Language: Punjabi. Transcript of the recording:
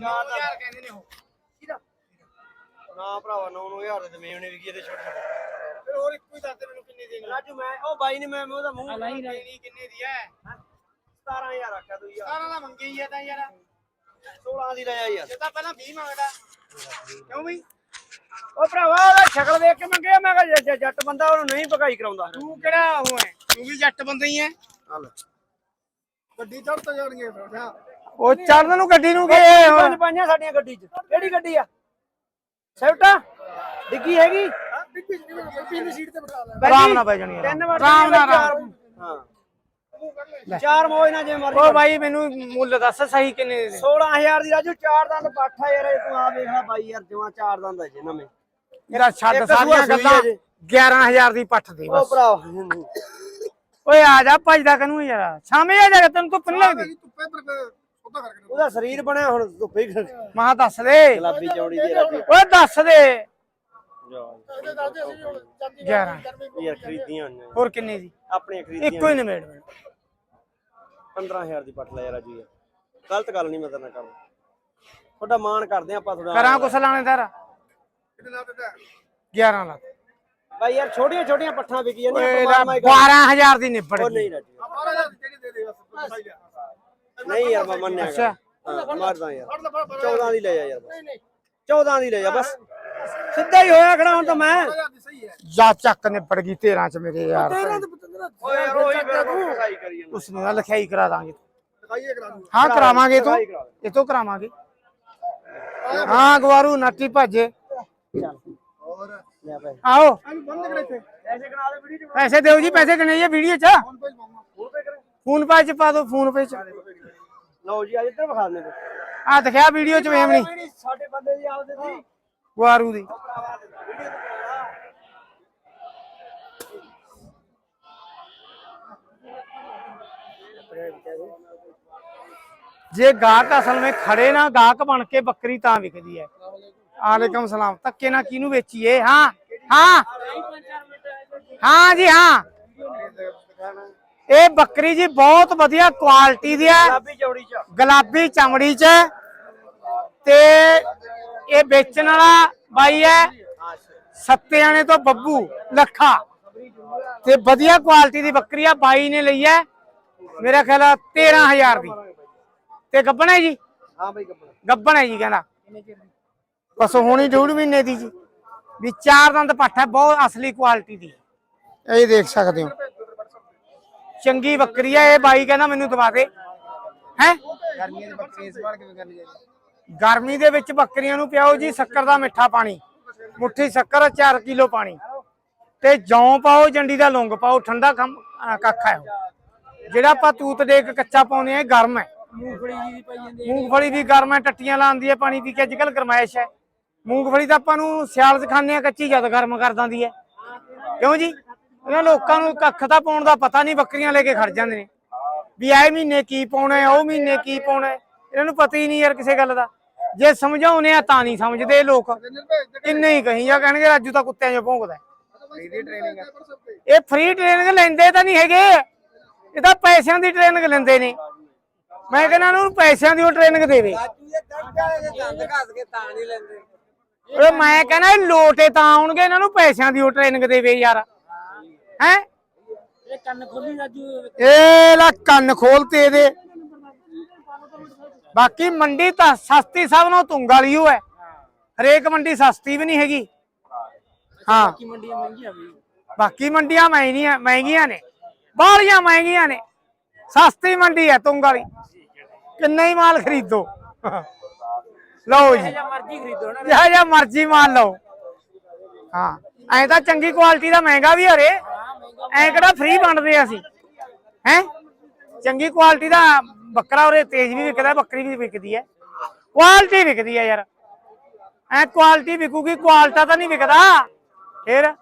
9000 ਕਹਿੰਦੇ ਨੇ ਉਹ। ਨਾ ਭਰਾਵਾ 9000 ਦੇ ਜ਼ਮੀਨ ਨੇ ਵਿਕੀ ਇਹਦੇ ਛੋਟੇ ਛੋਟੇ। ਫਿਰ ਹੋਰ ਇੱਕੋ ਹੀ ਦੱਸ ਦੇ ਮੈਨੂੰ ਕਿੰਨੇ ਦੇਣੀ ਰਾਜੂ ਮੈਂ ਉਹ ਬਾਈ ਨੇ ਮੈਂ ਉਹਦਾ ਮੂੰਹ ਨਹੀਂ ਕਿੰਨੇ ਦੀ ਹੈ। 17000 ਆਖਿਆ ਤੂੰ ਯਾਰ। ਸਾਰਾ ਦਾ ਮੰਗੇ ਹੀ ਆ ਤਾਂ ਯਾਰ। 16 ਦੀ ਲੈ ਜਾ ਯਾਰ। ਜੇ ਤਾਂ ਪਹਿਲਾਂ 20 ਮੰਗਦਾ। ਕਿਉਂ ਬਈ? ਉਹ ਭਰਾਵਾ ਉਹਦਾ ਸ਼ਕਲ ਵੇਖ ਕੇ ਮੰਗਿਆ। ਮੈਂ ਕਿਹਾ ਜ- ਜ- ਜੱਟ ਬੰਦਾ ਉਹਨੂੰ ਨਹੀਂ ਭਗਾਈ ਕਰਾਉਂਦਾ ਤੂੰ ਕਿਹੜਾ ਉਹ ਹੈ? ਤੂੰ ਵੀ ਜੱਟ ਬੰਦਾ ਹੀ ਹੈ। ਹਲ ਗੱਡੀ ਚੜ ਤਾਂ ਜਾਣਗੇ ਫਿਰ ਉਹ ਚੜਨ ਨੂੰ ਗੱਡੀ ਨੂੰ ਗਏ ਪੰਜ ਪਾਈਆਂ ਸਾਡੀਆਂ ਗੱਡੀ 'ਚ। ਕਿਹੜੀ ਗੱਡੀ ਆ? ਸੈਵਟਾ ਡਿੱਗੀ ਹੈਗੀ? ਡਿੱਗੀ ਸੀਟ ਤੇ ਬਿਠਾ ਲੈ ਆਰਾਮ ਨਾਲ ਬਹਿ ਜਾਣੀ ਆ। ਤਿੰਨ ਵਾਰ ਆਰਾਮ ਨਾਲ। ਹਾਂ। ਚਾਰ ਮੋਜ ਨਾਲ ਜੇ ਮਰਜ਼ੀ ਉਹ ਬਾਈ ਮੈਨੂੰ ਮੁੱਲ ਦੱਸ ਸਹੀ ਕਿੰਨੇ ਦੇ 16000 ਦੀ ਰਾਜੂ ਚਾਰ ਦੰਦ ਪਾਠਾ ਯਾਰ ਇਹ ਤੂੰ ਆ ਵੇਖ ਲੈ ਬਾਈ ਯਾਰ ਜਮਾ ਚਾਰ ਦੰਦ ਹੈ ਜੇ ਨਵੇਂ। ਮੇਰਾ ਛੱਡ ਇੱਕ ਸਾਰੀਆਂ ਸੂਆ ਸੂਈ ਗੱਲਾਂ ਹੈ ਜੀ। 11000 ਦੀ ਪੱਠ ਦੇ ਉਹ ਬਸ। ਭਰਾ। ਓਏ ਆ ਜਾ ਭੱਜਦਾ ਕਨੂੰ ਯਾਰ। ਸ਼ਾਮੇ ਆ ਜਾ ਤੈਨੂੰ ਧੁੱਪ ਨਹੀਂ ਲੱਗਦੀ। ਧੁੱਪੇ ਪਰ ਉਹਦਾ ਕਰਕੇ ਉਹਦਾ ਸਰੀਰ ਬਣਿਆ ਹੁਣ ਧੁੱਪੇ ਹੀ ਖੜੇ। ਮਹਾ ਦੱਸ ਦੇ। ਗੁਲਾਬੀ ਚੌੜੀ ਦੀ ਰਾਜੂ ਓਏ ਦੱਸ ਦੇ। ਇਹਦੇ ਦੱਸਦੇ ਅਸੀਂ ਹੁਣ ਜਾਂਦੀ 11 ਯਾਰ ਖਰੀਦੀਆਂ ਨੇ ਹੋਰ ਕਿੰਨੇ ਦੀ? ਆਪਣੀਆਂ ਖਰੀਦੀਆਂ ਇੱਕੋ ਹੀ ਨਿਬੇੜ ਮੈਨੂੰ 15000 ਦੀ ਪੱਟ ਲੈ ਯਾਰ ਰਾਜੂ ਯਾਰ ਗਲਤ ਗੱਲ ਨਹੀਂ ਮੈਂ ਤੇਰੇ ਨਾਲ ਕਰਦਾ। ਤੁਹਾਡਾ ਮਾਣ ਕਰਦੇ ਆਪਾਂ ਥੋੜਾ ਕਰਾਂ ਕੁਛ ਲਾਣੇਦਾਰ ਕਿੰਨੇ ਲਾ ਦਿੱਤਾ 11 ਲੱਖ ਬਾਈ ਯਾਰ ਛੋਟੀਆਂ ਛੋਟੀਆਂ ਪੱਠਾਂ ਵਿਕੀ ਜਾਂਦੀਆਂ ਓਏ ਆਪਾਂ ਲੈ ਮਾਰ ਮਾਰ 12000 ਦੀ ਨਿਬੜ ਉਹ ਗਈ। ਨਹੀਂ ਰਾਜੂ ਆ 12000 ਕਿਹੜੀ ਦੇ ਦੇ ਬਸ ਸਹੀ ਲਿਆ ਨਹੀਂ ਯਾਰ ਮੈਂ ਮੰਨਿਆ ਅੱਛਾ। ਮਾਰਦਾ ਯਾਰ। ਫੜ ਲੈ ਫੜ ਫੜ 14 ਦੀ ਲੈ ਜਾ ਯਾਰ ਨਹੀਂ ਨਹੀਂ। 14 ਦੀ ਲੈ ਜਾ ਬਸ। ਸਿੱਧਾ ਹੀ ਹੋਇਆ ਖੜਾ ਹੁਣ ਤਾਂ ਮੈਂ। 12000 ਦੀ ਸਹੀ ਹੈ। ਜਾ ਚੱਕ ਨਿਬੜ ਗਈ 13 ਚ ਮੇਰੇ ਯਾਰ। ਓਏ ਯਾਰ ਉਹੀ ਕਸਾਈ ਕਰੀ ਜਾਂਦਾ। ਉਸ ਨੂੰ ਲਿਖਾਈ ਕਰਾ ਦਾਂਗੇ। ਕਰਾ ਦੂੰ ਹਾਂ ਕਰਾਵਾਂਗੇ ਤੂੰ ਦੇ। ਇਹ ਤੋਂ ਕਰਾਵਾਂਗੇ ਹਾਂ ਗਵਾਰੂ ਨੱਟੀ ਭੱਜੇ। ਹੋਰ? ਆਓ। ਇਹਨੂੰ ਬੰਦ ਕਰੇ ਇੱਥੇ। ਐਸੇ ਕਰਾ ਦੇ ਵੀਡੀਓ ਪੈਸੇ ਦਿਓ ਜੀ ਪੈਸੇ ਕਿੰਨੇ ਇਹ ਵੀਡੀਓ ਚ। ਫੋਨ ਪੇ ਚ ਪਾ ਦਿਓ ਫੋਨ ਪੇ ਚ ਲਓ ਜੀ ਅੱਜ ਇੱਧਰ ਵਿਖਾ ਦਿੰਦੇ ਨੇ। ਆ ਦਿਖਿਆ ਵੀਡੀਓ ਚ ਵੇਮਣੀ ਸਾਡੇ ਬੰਦੇ ਦੀ ਆਪਦੇ ਦੀ। ਗਵਾਰੂ ਦੀ। ਜੇ ਗਾਹਕ ਅਸਲ ਵਿੱਚ ਖੜੇ ਨਾ ਗਾਹਕ ਬਣ ਕੇ ਬੱਕਰੀ ਤਾਂ ਵਿਕਦੀ ਹੈ। ਆਲੇਕਮ ਸਲਾਮ। ਧੱਕੇ ਨਾਲ ਕਿਹਨੂੰ ਵੇਚੀਏ? ਹਾਂ ਹਾਂ। ਹਾਂ ਜੀ ਹਾਂ। ਇਹ ਬੱਕਰੀ ਜੀ ਬਹੁਤ ਵਧੀਆ ਕੁਆਲਿਟੀ ਦੀ ਹੈ ਗੁਲਾਬੀ ਚੌੜੀ ਚ। ਗੁਲਾਬੀ ਚਮੜੀ ਚ। ਤੇ ਇਹ ਵੇਚਣ ਵਾਲਾ ਬਾਈ ਹੈ। ਸੱਤਿਆਣੇ ਤੋਂ ਬੱਬੂ ਲੱਖਾ। ਤੇ ਵਧੀਆ ਕੁਆਲਿਟੀ ਦੀ ਬੱਕਰੀ ਆ ਬਾਈ ਨੇ ਲਈ ਹੈ। ਮੇਰਾ ਖਿਆਲ ਆ 13000 ਦੀ। ਤੇ ਗੱਬਣ ਹੈ ਜੀ? ਹਾਂ ਬਈ ਕੱਪੜਾ ਗੱਬਣ ਹੈ ਜੀ ਕਹਿੰਦਾ। ਬਸ ਹੋਣੀ ਡੂਢ ਮਹੀਨੇ ਦੀ ਜੀ। ਵੀ ਚਾਰ ਦੰਦ ਪੱਠ ਹੈ ਬਹੁਤ ਅਸਲੀ ਕੁਆਲਿਟੀ ਦੀ। ਇਹ ਦੇਖ ਸਕਦੇ ਹੋ। ਚੰਗੀ ਬੱਕਰੀ ਹੈ ਇਹ ਬਾਈ ਕਹਿੰਦਾ ਮੈਨੂੰ ਦਵਾ ਦੇ। ਹੈ? ਗਰਮੀਆਂ ਦੀ ਬੱਕਰੀ ਇਸ ਵਾਰ ਕਿਵੇਂ ਕਰਨੀ ਚਾਹੀਦੀ ਗਰਮੀ ਦੇ ਵਿੱਚ ਬੱਕਰੀਆਂ ਨੂੰ ਪਿਆਓ ਜੀ ਸ਼ੱਕਰ ਦਾ ਮਿੱਠਾ ਪਾਣੀ। ਮੁੱਠੀ ਸ਼ੱਕਰ 4 ਕਿਲੋ ਪਾਣੀ। ਤੇ ਜੌਂ ਪਾਓ ਜੰਡੀ ਦਾ ਲੌਂਗ ਪਾਓ ਠੰਡਾ ਕੱਖ ਹੈ। ਜਿਹੜਾ ਆਪਾਂ ਤੂਤ ਦੇ ਕੇ ਕੱਚਾ ਪਾਉਨੇ ਆ ਇਹ ਗਰਮ ਹੈ। ਮੂੰਗਫਲੀ ਜੀ ਪਾਈ ਜਾਂਦੀ ਮੂੰਗਫਲੀ ਵੀ ਗਰਮ ਹੈ ਟੱਟੀਆਂ ਲਾਉਂਦੀ ਹੈ ਪਾਣੀ ਪੀ ਕੇ ਅੱਜ ਕੱਲ ਗਰਮਾਇਸ਼ ਹੈ। ਮੂੰਗਫਲੀ ਤਾਂ ਆਪਾਂ ਨੂੰ ਸਿਆਲ 'ਚ ਖਾਂਦੇ ਆ ਕੱਚੀ ਜਦ ਗਰਮ ਕਰ ਦਿੰਦੀ ਹੈ। ਕਿਉਂ ਜੀ? ਇਹਨਾਂ ਲੋਕਾਂ ਨੂੰ ਕੱਖ ਤਾਂ ਪਾਉਣ ਦਾ ਪਤਾ ਨਹੀਂ, ਬੱਕਰੀਆਂ ਲੈ ਕੇ ਖੜ ਜਾਂਦੇ ਨੇ। ਵੀ ਇਹ ਮਹੀਨੇ ਕੀ ਪਾਉਣਾ ਉਹ ਮਹੀਨੇ ਕੀ ਪਾਉਣਾ ਇਹਨਾਂ ਨੂੰ ਪਤਾ ਹੀ ਨਹੀਂ ਯਾਰ ਕਿਸੇ ਗੱਲ ਦਾ। ਜੇ ਸਮਝਾਉਨੇ ਆ ਤਾਂ ਨਹੀਂ ਸਮਝਦੇ ਲੋਕ। ਕਿੰਨੇ ਹੀ ਕਹੀ ਜਾਂ ਕਹਿਣਗੇ, ਰਾਜੂ ਤਾਂ ਕੁੱਤਿਆਂ 'ਚ ਭੌਂਕਦਾ ਇਹ ਫ੍ਰੀ ਟ੍ਰੇਨਿੰਗ ਲੈਂਦੇ ਤਾਂ ਨਹੀਂ ਹੈਗੇ। ਇਹ ਤਾਂ ਪੈਸਿਆਂ ਦੀ ਟ੍ਰੇਨਿੰਗ ਲੈਂਦੇ ਨੇ। ਮੈਂ ਕਹਿੰਦਾ ਉਹਨੂੰ ਪੈਸਿਆਂ ਦੀ ਉਹ ਟ੍ਰੇਨਿੰਗ ਦੇਵੇ। ਓਏ ਮੈਂ ਕਹਿੰਦਾ ਲੋਟੇ ਤਾਂ ਆਉਣਗੇ, ਇਹਨਾਂ ਨੂੰ ਪੈਸਿਆਂ ਦੀ ਉਹ ਟ੍ਰੇਨਿੰਗ ਦੇਵੇ ਯਾਰ। ਹੈ? ਇਹ ਕੰਨ ਖੋਲੀ ਰਾਜੂ। ਇਹ ਲੈ ਕੰਨ ਖੋਲਤੇ ਇਹਦੇ। ਬਾਕੀ ਮੰਡੀ ਤਾਂ ਸਸਤੀ ਸਭ ਨਾਲੋਂ ਤੁੰਗ ਵਾਲੀ ਓ ਹੈ। ਹਰੇਕ ਮੰਡੀ ਸਸਤੀ ਵੀ ਨਹੀਂ ਹੈਗੀ। ਹਾਂ। ਕੀ ਮੰਡੀਆਂ ਮਹਿੰਗੀਆਂ ਵੀ। ਬਾਕੀ ਮੰਡੀਆਂ ਮਹਿੰਗੀਆਂ ਮਹਿੰਗੀਆਂ ਨੇ। ਬਾਹਲੀਆਂ ਮਹਿੰਗੀਆਂ ਨੇ। ਸਸਤੀ ਮੰਡੀ ਹੈ ਤੁੰਗ ਵਾਲੀ। ਕਿੰਨਾ ਹੀ ਮਾਲ ਖਰੀਦੋ। ਲਓ ਜੀ। ਮਰਜ਼ੀ ਖਰੀਦੋ ਨਾ ਜਿਹੜਾ ਜਿਹਾ ਮਰਜ਼ੀ ਮਾਲ ਲਓ। ਹਾਂ। ਐ ਤਾਂ ਚੰਗੀ ਕੁਆਲਿਟੀ ਦਾ ਮਹਿੰਗਾ ਵੀ ਹਰੇ ਐ ਕਿਹੜਾ ਫ੍ਰੀ ਬਣਦੇ ਅਸੀਂ? ਹੈ? ਚੰਗੀ ਕੁਆਲਿਟੀ ਦਾ ਬੱਕਰਾ ਉਰੇ ਤੇਜ਼ ਵੀ ਵਿਕਦਾ, ਬੱਕਰੀ ਵੀ ਵਿਕਦੀ ਹੈ। ਕੁਆਲਿਟੀ ਵਿਕਦੀ ਹੈ ਯਾਰ। ਐ ਕੁਆਲਿਟੀ ਵਿਕੂਗੀ ਕੁਆਲਟਾ ਤਾਂ ਨਹੀਂ ਵਿਕਦਾ। ਫਿਰ